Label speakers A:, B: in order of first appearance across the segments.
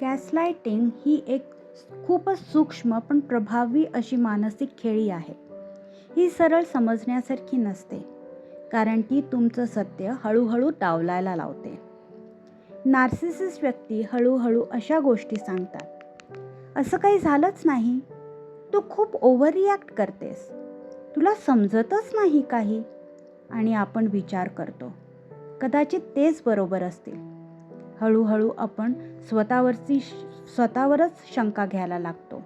A: गॅसलायटिंग ही एक खूपच सूक्ष्म पण प्रभावी अशी मानसिक खेळी आहे. ही सरळ समजण्यासारखी नसते कारण ती तुमचं सत्य हळूहळू डावलायला लावते. नार्सिसिस व्यक्ती हळूहळू अशा गोष्टी सांगतात. असं काही झालंच नाही? तू खूप ओव्हर रिॲक्ट करतेस. तुला समजतच नाही काही. आणि आपण विचार करतो. कदाचित तेच बरोबर असतील. हळूहळू आपण स्वतःवरची स्वतःवरच शंका घ्यायला लागतो.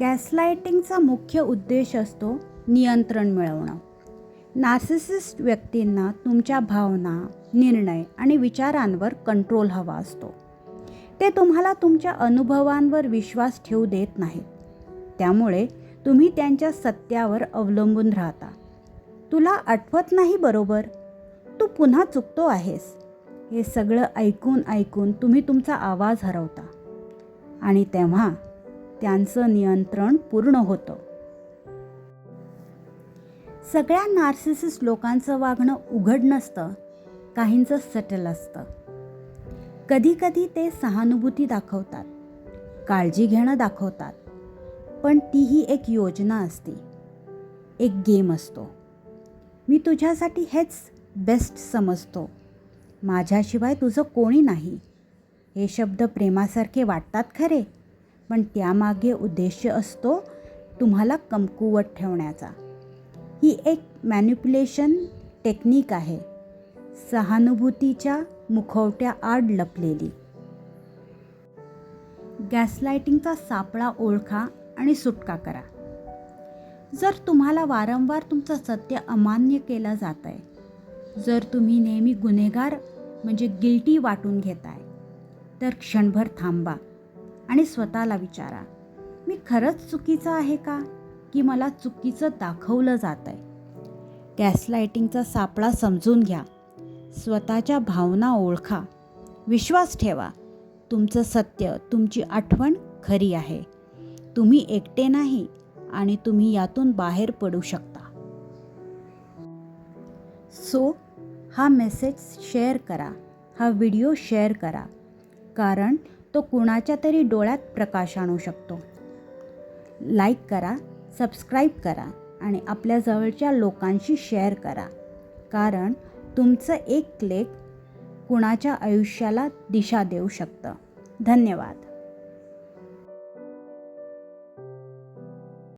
A: गॅसलायटिंगचा मुख्य उद्देश असतो नियंत्रण मिळवणं. नार्सिसिस्ट व्यक्तींना तुमच्या भावना निर्णय आणि विचारांवर कंट्रोल हवा असतो. ते तुम्हाला तुमच्या अनुभवांवर विश्वास ठेवू देत नाहीत. त्यामुळे तुम्ही त्यांच्या सत्यावर अवलंबून राहता. तुला आठवत नाही बरोबर? तू पुन्हा चुकतो आहेस. हे सगळं ऐकून ऐकून तुम्ही तुमचा आवाज हरवता. आणि तेव्हा त्यांचं नियंत्रण पूर्ण होतं. सगळ्या नार्सिसिस लोकांचं वागणं उघड नसतं. काहींचं सटल असतं. कधीकधी ते सहानुभूती दाखवतात. काळजी घेणं दाखवतात. पण तीही एक योजना असते. एक गेम असतो. मी तुझ्यासाठी हेच बेस्ट समजतो. माझ्याशिवाय तुझं कोणी नाही. हे शब्द प्रेमासारखे वाटतात खरे पण त्यामागे उद्देश असतो तुम्हाला कमकुवत ठेवण्याचा. ही एक मॅन्युप्युलेशन टेक्निक आहे. सहानुभूतीच्या मुखवट्या आड लपलेली. गॅसलायटिंगचा सापळा ओळखा आणि सुटका करा. जर तुम्हाला वारंवार तुमचं सत्य अमान्य केलं जात आहे जर तुम्ही नेहमी गुन्हेगार म्हणजे गिल्टी वाटून घेताय तर क्षणभर थांबा आणि स्वतःला विचारा मी खरंच चुकीचं आहे का? की मला चुकीचं दाखवलं जात आहे गॅसलायटिंगचा सापळा समजून घ्या. स्वतःच्या भावना ओळखा. विश्वास ठेवा. तुमचं सत्य तुमची आठवण खरी आहे. तुम्ही एकटे नाही आणि तुम्ही यातून बाहेर पडू शकता. सो हा मेसेज शेअर करा. हा व्हिडिओ शेअर करा. कारण तो कुणाच्या तरी डोळ्यात प्रकाश आणू शकतो. लाईक करा सबस्क्राईब करा आणि आपल्या जवळच्या लोकांशी शेअर करा. कारण तुमचं एक क्लिक कुणाच्या आयुष्याला दिशा देऊ शकतं. धन्यवाद.